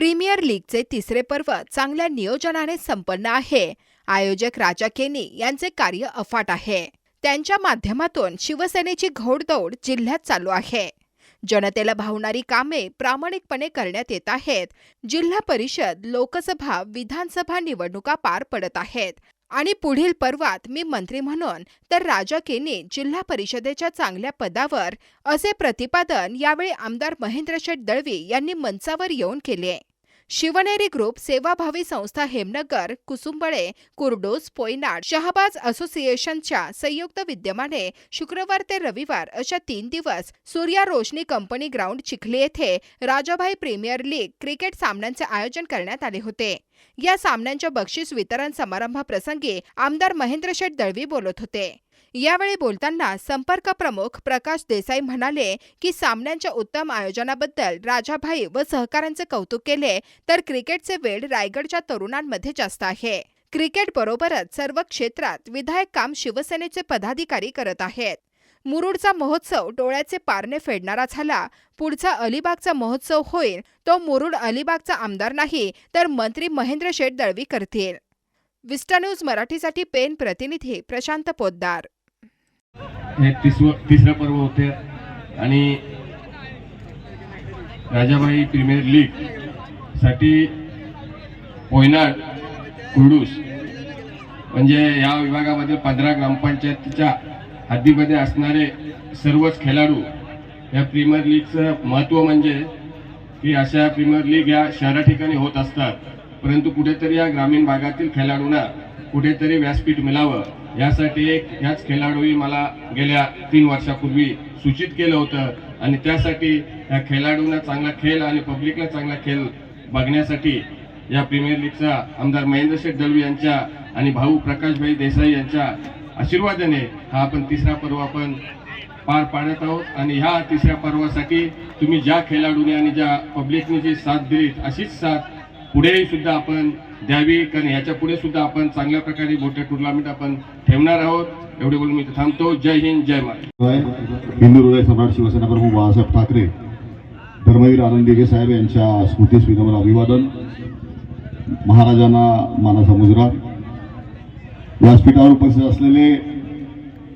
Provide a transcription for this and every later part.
Premier लीगचे तिसरे पर्व चांगल्या नियोजनाने संपन्न आहे. आयोजक राजा केनी यांचे कार्य अफाट आहे. त्यांच्या माध्यमातून शिवसेनेची घोडदौड जिल्ह्यात चालू आहे. जनतेला भावणारी कामे प्रामाणिकपणे करण्यात येत आहेत. जिल्हा परिषद लोकसभा विधानसभा निवडणुका पार पडत आहेत. आणि पुढील पर्वात मी मंत्री म्हणून तर राजा केनी जिल्हा परिषदेच्या चांगल्या पदावर असे प्रतिपादन यावेळी आमदार महेंद्र शेठ दळवी यांनी मंचावर येऊन केले. शिवनेरी ग्रुप सेवाभावी संस्था हेमनगर कुसुंबळे कुर्डोस पोयनाड शहाबाज असोसिएशनच्या संयुक्त विद्यमाने शुक्रवार ते रविवार अशा तीन दिवस सूर्या रोशनी कंपनी ग्राउंड चिखली येथे राजाभाई प्रीमियर लीग क्रिकेट सामन्यांचे आयोजन करण्यात आले होते. या सामन्यांच्या बक्षीस वितरण समारंभाप्रसंगी आमदार महेंद्र शेठ दळवी बोलत होते. यावेळी बोलताना संपर्क प्रमुख प्रकाश देसाई म्हणाले की सामन्यांच्या उत्तम आयोजनाबद्दल राजाभाई व सहकाऱ्यांचे कौतुक केले तर क्रिकेटचे वेळ रायगडच्या तरुणांमध्ये जास्त आहे. क्रिकेट बरोबरच सर्व क्षेत्रात विधायक काम शिवसेनेचे पदाधिकारी करत आहेत. मुरुडचा महोत्सव डोळ्याचे पारणे फेडणारा झाला. पुढचा अलिबागचा महोत्सव होईल. तो मुरुड अलिबागचा आमदार नाही तर मंत्री महेंद्र शेठ दळवी करतील. विस्टा न्यूज मराठीसाठी पेन प्रतिनिधी प्रशांत पोद्दार हे तिसवं तिसरं पर्व होते. आणि राजाबाई प्रीमियर लीगसाठी पोयनाड म्हणजे या विभागामध्ये पंधरा ग्रामपंचायतीच्या हद्दीमध्ये असणारे सर्वच खेळाडू या प्रीमियर लीगचं महत्त्व म्हणजे की अशा प्रीमियर लीग या शहरा ठिकाणी होत असतात. परंतु कुठेतरी या ग्रामीण भागातील खेळाडूंना कुठेतरी व्यासपीठ मिळावं यासाठी एक ह्याच खेळाडूही मला गेल्या तीन वर्षापूर्वी सूचित केलं होतं. आणि त्यासाठी या खेळाडूंना चांगला खेळ आणि पब्लिकला चांगला खेळ बघण्यासाठी या प्रीमियर लीगचा आमदार महेंद्र शेठ दळवी यांच्या आणि भाऊ प्रकाशभाई देसाई यांच्या आशीर्वादाने हा आपण तिसरा पर्व आपण पार पाडत आहोत. आणि ह्या तिसऱ्या पर्वासाठी तुम्ही ज्या खेळाडूने आणि ज्या पब्लिकने जी साथ दिली अशीच साथ पुढेही सुद्धा आपण द्यावी. कारण ह्याच्या पुढे सुद्धा आपण चांगल्या प्रकारे मोठ्या टुर्नामेंट आपण ठेवणार आहोत. एवढे बोलून मी थांबतो. जय हिंद जय महाराष्ट्र हिंदू हृदय सम्राट शिवसेना प्रमुख बाळासाहेब ठाकरे धर्मवीर आनंद दिघे साहेब यांच्या स्मृतीस विनम्र अभिवादन. महाराजांना मानाचा मुजरा व्यासपीठावर उपस्थित असलेले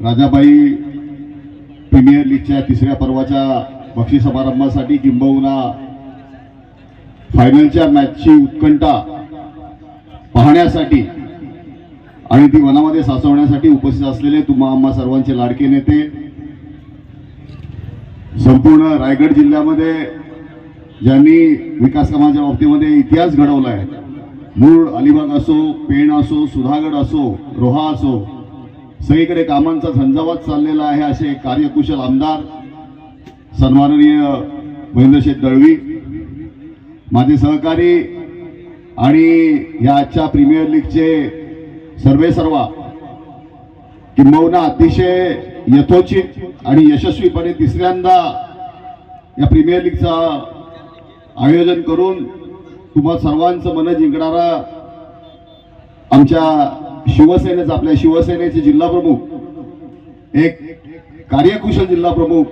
राजाबाई प्रीमियर लीगच्या तिसऱ्या पर्वाच्या बक्षीस समारंभासाठी किंबहुना फायनलच्या मॅचची उत्कंठा पाहण्यासाठी आणि ती वनामध्ये साचवण्यासाठी उपस्थित असलेले तुम्हा आम्हा सर्वांचे लाडके नेते संपूर्ण रायगड जिल्ह्यामध्ये ज्यांनी विकास कामाच्या बाबतीमध्ये इतिहास घडवला आहे मूळ अलिबाग असो पेण असो सुधागड असो रोहा असो सगळीकडे कामांचा झंझावात चाललेला आहे असे कार्यकुशल आमदार सन्माननीय महेंद्रशेठ दळवी माझे सहकारी आणि ह्या आजच्या प्रीमियर लीगचे सर्वे सर्वा किंबहुना अतिशय यथोचित आणि यशस्वीपणे तिसऱ्यांदा या प्रीमियर लीगचा आयोजन करून तुम्हा सर्वांचं मन जिंकणारा आमच्या शिवसेनेचा आपल्या शिवसेनेचे जिल्हा प्रमुख एक कार्यकुशल जिल्हा प्रमुख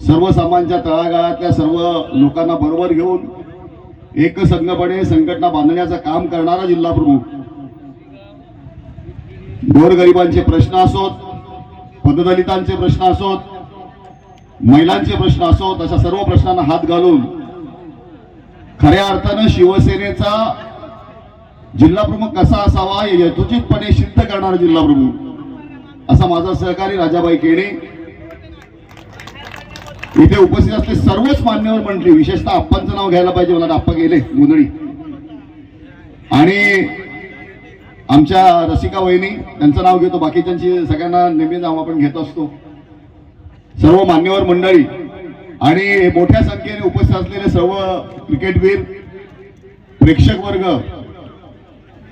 सर्वसामान्यांच्या तळागाळातल्या सर्व लोकांना बरोबर घेऊन एकसंघपणे संघटना बांधण्याचं काम करणारा जिल्हा प्रमुख. गोरगरिबांचे प्रश्न असोत पददलितांचे प्रश्न असोत महिलांचे प्रश्न असोत अशा सर्व प्रश्नांना हात घालून खऱ्या अर्थानं शिवसेनेचा जिल्हा प्रमुख कसा असावा हे यथोचितपणे सिद्ध करणारा जिल्हा प्रमुख. असा माझा सहकारी राजाबाई केणे इथे उपस्थित असले सर्वच मान्यवर मंडळी विशेषतः आप्पांचं नाव घ्यायला पाहिजे मला आप्पा गेले मुदळी. आणि आमच्या रसिका वहिनी त्यांचं नाव घेतो बाकीच्यांची सगळ्यांना नेहमी नाव आपण घेत असतो. सर्व मान्यवर मंडळी आणि मोठ्या संख्येने उपस्थित असलेले सर्व क्रिकेटवीर प्रेक्षक वर्ग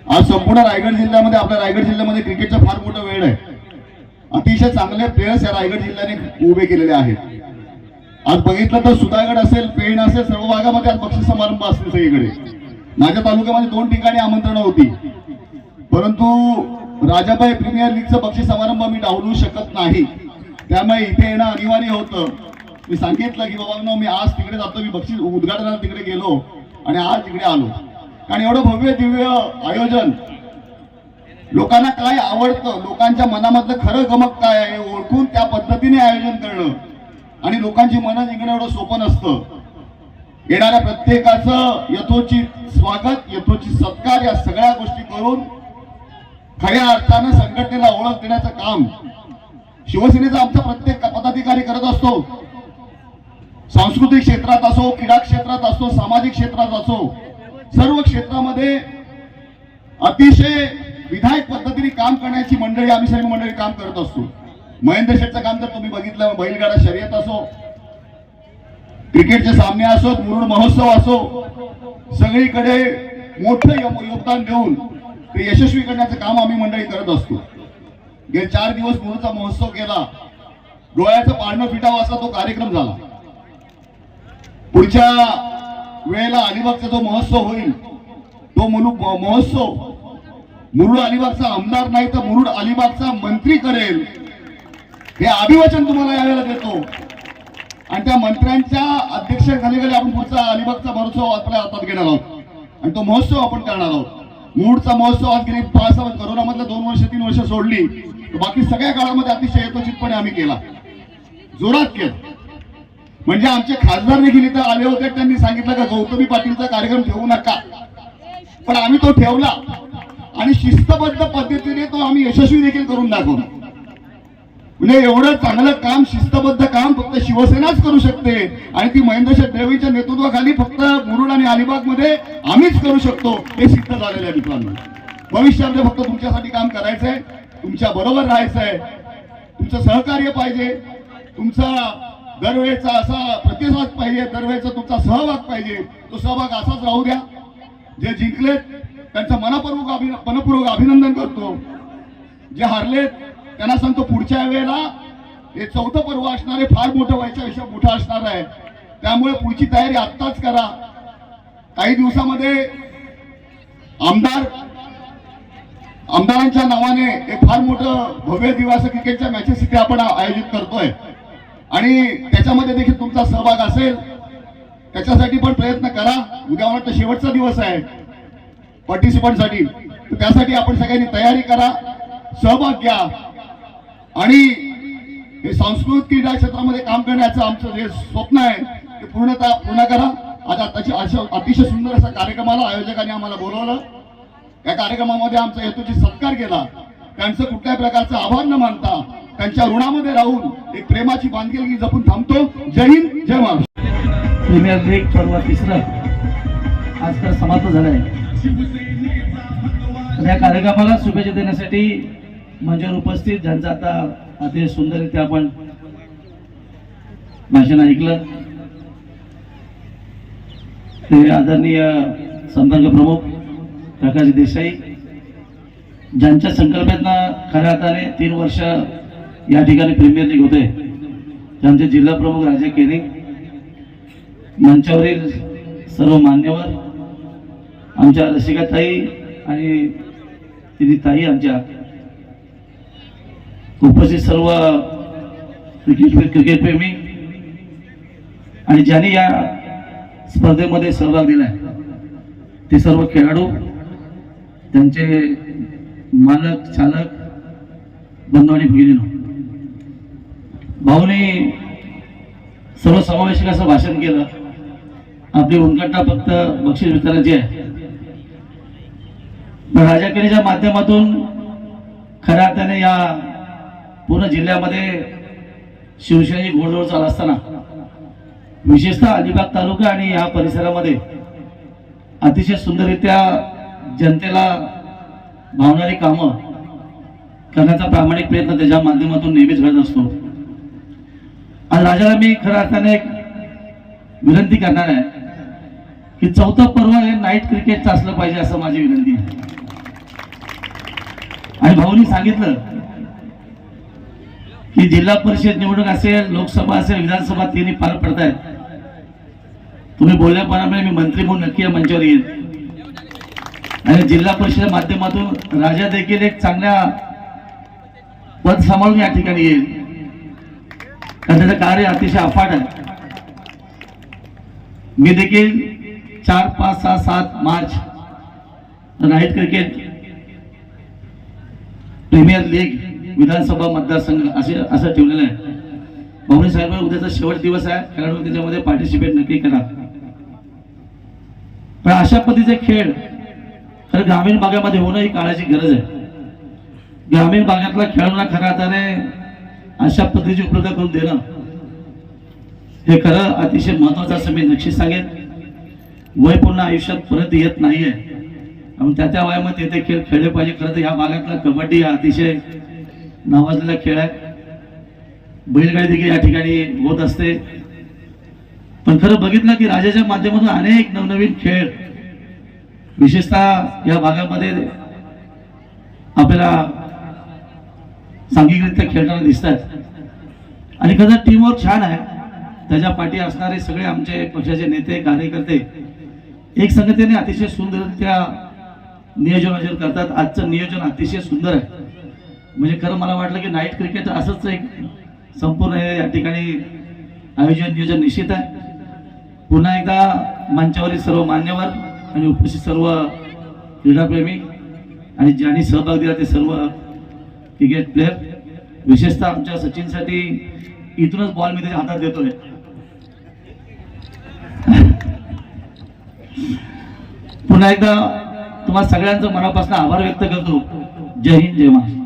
आज संपूर्ण रायगड जिल्ह्यामध्ये आपल्या रायगड जिल्ह्यामध्ये क्रिकेटचा फार मोठा वेळ आहे. अतिशय चांगले प्लेयर्स या रायगड जिल्ह्याने उभे केलेले आहेत. आज बघितलं तर सुधागड असेल पेण असेल सर्व भागामध्ये आज बक्षीस समारंभ असतील सगळीकडे. माझ्या तालुक्यामध्ये दोन ठिकाणी आमंत्रण होती. परंतु राजाबाई प्रीमियर लीगचं बक्षीस समारंभ मी डावलू शकत नाही. त्यामुळे इथे येणं अनिवार्य होतं. मी सांगितलं की बाबा मी आज तिकडे जातो मी बक्षीस उद्घाटनाला तिकडे गेलो आणि आज तिकडे आलो. कारण एवढं भव्य दिव्य आयोजन लोकांना काय आवडतं लोकांच्या मनामधलं खरं गमक काय आहे ओळखून त्या पद्धतीने आयोजन करणं आणि लोकांची मनं जिंकणं एवढं सोपं नसतं. येणाऱ्या प्रत्येकाचं यथोचित स्वागत यथोचित सत्कार या सगळ्या गोष्टी करून खऱ्या अर्थानं संघटनेला ओळख देण्याचं काम. शिवसेनेचा आमचा प्रत्येक पदाधिकारी करत असतो. सांस्कृतिक क्षेत्रात असो क्रीडा क्षेत्रात असो सामाजिक क्षेत्रात असो सर्व क्षेत्रामध्ये अतिशय विधायक पद्धतीने काम करण्याची मंडळी आम्ही सर्व मंडळी काम करत असतो. महेंद्र शेठचं काम तर तुम्ही बघितलं बैलगाडा शर्यत असो क्रिकेटचे सामने असोत मुरुड महोत्सव असो सगळीकडे मोठं योगदान देऊन ते यशस्वी करण्याचं काम आम्ही मंडळी करत असतो. गेले चार दिवस मुरुडचा महोत्सव केला. डोळ्याचं पाळणं फिटावं असा तो कार्यक्रम झाला. पुढच्या वेळेला अलिबागचा जो महोत्सव होईल तो मुलू म- महोत्सव मुरुड अलिबागचा आमदार नाही तर मुरुड अलिबागचा मंत्री करेल. हे अभिवाचन तुम्हाला यावेळेला देतो. आणि त्या मंत्र्यांच्या अध्यक्षतेखाली आपण पुढचा अलिबागचा महोत्सव आपल्या हातात घेणार आहोत. आणि तो महोत्सव आपण करणार आहोत. मूळचा महोत्सव आज गेली पाच करोनामधल्या दोन वर्ष तीन वर्ष सोडली. तर बाकी सगळ्या काळामध्ये अतिशय यथोचितपणे आम्ही केला. जोरात केला. म्हणजे आमचे खासदार देखील इथं आले होते त्यांनी सांगितलं का गौतमी पाटीलचा कार्यक्रम ठेवू नका. पण आम्ही तो ठेवला. आणि शिस्तबद्ध पद्धतीने तो आम्ही यशस्वी देखील करून दाखवला. म्हणजे एवढं चांगलं काम शिस्तबद्ध काम फक्त शिवसेनाच करू शकते. आणि ती महेंद्र शेठ देवीच्या नेतृत्वाखाली फक्त मुरुड आणि अलिबागमध्ये आम्हीच करू शकतो हे सिद्ध झालेलं आहे मित्रांनो. भविष्यामध्ये फक्त तुमच्यासाठी काम करायचंय तुमच्या बरोबर राहायचंय तुमचं सहकार्य पाहिजे तुमचा दरवेळेचा असा प्रतिसाद पाहिजे दरवेळेचा तुमचा सहभाग पाहिजे तो सहभाग असाच राहू द्या. जे जिंकलेत त्यांचं मनापूर्वक अभिन मनपूर्वक अभिनंदन करतो. जे हारलेत त्यांना सांगतो पुढच्या वेळेला हे चौथं पर्व असणार आहे फार मोठं व्हायच्या मोठं असणार आहे. त्यामुळे पुढची तयारी आत्ताच करा. काही दिवसामध्ये आमदार आमदारांच्या नावाने एक फार मोठं भव्य दिवास क्रिकेटच्या मॅचेस इथे आपण आयोजित करतोय. आणि त्याच्यामध्ये देखील तुमचा सहभाग असेल. त्याच्यासाठी पण प्रयत्न करा. उद्या वाटतं शेवटचा दिवस आहे. पार्टिसिपंटसाठी त्यासाठी आपण सगळ्यांनी तयारी करा. सहभाग घ्या. आणि हे सांस्कृतिक क्रीडा क्षेत्रामध्ये काम करण्याचं आमचं जे स्वप्न आहे ते पूर्णतः पूर्ण करा. आज आताची अशा अतिशय सुंदर असा कार्यक्रमाला आयोजकांनी आम्हाला बोलवलं. या कार्यक्रमामध्ये आमचा हेतूची सत्कार केला. त्यांचं कुठल्याही प्रकारचं आव्हान न मानता त्यांच्या ऋणामध्ये राहून एक प्रेमाची बांधिलकी जपून थांबतो. जय हिंद जय महाराष्ट्र. प्रीमियर पर्व तिसरं. आज तर समाप्त झालंय. आहे या कार्यक्रमाला शुभेच्छा देण्यासाठी मंचावर उपस्थित ज्यांचं आता अतिशय सुंदररित्या आपण भाषण ऐकलं. ते आदरणीय संपर्क प्रमुख प्रकाश देसाई ज्यांच्या संकल्पनेतनं खऱ्या अर्थाने तीन वर्ष या ठिकाणी प्रीमियर लीग होते. त्यांचे जिल्हा प्रमुख राजे केने मंचावरील सर्व मान्यवर आमच्या रसिकाताई आणि तिन्ही ताई आमच्या उपस्थित सर्व क्रिकेट क्रिकेटप्रेमी आणि ज्यांनी या स्पर्धेमध्ये सहभाग दिलाय ते सर्व खेळाडू त्यांचे मालक चालक बंधू आणि भगिनीनो भाऊने सर्वसमावेशक असं भाषण केलं. आपली उनगट्टा फक्त बक्षीस वितरणाची आहे. पण राजाकडेच्या माध्यमातून खऱ्या अर्थाने या पूर्ण जिल्ह्यामध्ये शिवसेनेची घोडदौड चालू असताना विशेषतः अलिबाग तालुका आणि या परिसरामध्ये अतिशय सुंदररित्या जनतेला भावणारी कामं करण्याचा प्रामाणिक प्रयत्न त्याच्या माध्यमातून नेहमीच घडत असतो. आणि राजाला मी खऱ्या अर्थाने एक विनंती करणार आहे की चौथं पर्व हे नाईट क्रिकेटचं असलं पाहिजे असं माझी विनंती आहे. आणि भाऊनी सांगितलं ही जिल्हा परिषद निवडणूक असेल लोकसभा असेल विधानसभा तिन्ही पार पडत आहेत तुम्ही बोलल्याप्रमाणे मी मंत्री म्हणून नक्की या मंचावर येईल आणि जिल्हा परिषद माध्यमातून राजा देखील एक चांगल्या पद सांभाळून या ठिकाणी येईल. कारण त्याचं कार्य अतिशय अफाट आहे. मी देखील चार पाच सहा सात March night cricket premier league विधानसभा मतदारसंघ असे असं ठेवलेलं आहे. भाऊनी साहेब उद्याचा शेवट दिवस आहे खेळाडू त्याच्यामध्ये पार्टिसिपेट नक्की करा. पण अशा पद्धतीचे खेळ खरं ग्रामीण भागामध्ये होणं ही काळाची गरज आहे. ग्रामीण भागातल्या खेळाडूंना खऱ्या अर्थाने अशा पद्धतीची उपलब्ध करून देणं हे खरं अतिशय महत्वाचं असं मी नक्कीच सांगेन. वय पूर्ण आयुष्यात परत येत नाहीये. आणि त्या त्या वयामध्ये ते खेळ खेळले पाहिजे. खरं तर ह्या भागातला कबड्डी हा अतिशय नावाजलेला खेळ आहे. बैलगाडी देखील या ठिकाणी होत असते. पण खरं बघितलं की राजाच्या माध्यमातून अनेक नवनवीन खेळ विशेषतः या भागामध्ये आपल्याला सांघिकरित्या खेळताना दिसतात. आणि खरं टीमवर्क छान आहे. त्याच्या पाठी असणारे सगळे आमचे पक्षाचे नेते कार्यकर्ते एक संगतीने अतिशय सुंदररित्या नियोजन करतात. आजचं नियोजन अतिशय सुंदर आहे. म्हणजे खरं मला वाटलं की नाईट क्रिकेट असंच एक संपूर्ण हे या ठिकाणी आयोजन नियोजन निश्चित आहे. पुन्हा एकदा मंचावरील सर्व मान्यवर आणि उपस्थित सर्व क्रीडाप्रेमी आणि ज्यांनी सहभाग दिला ते सर्व क्रिकेट प्लेअर विशेषतः आमच्या सचिनसाठी इथूनच बॉल मी त्याच्या हातात देतोय. पुन्हा एकदा तुम्हाला सगळ्यांचं मनापासून आभार व्यक्त करतो. जय हिंद जय महाराष्ट्र.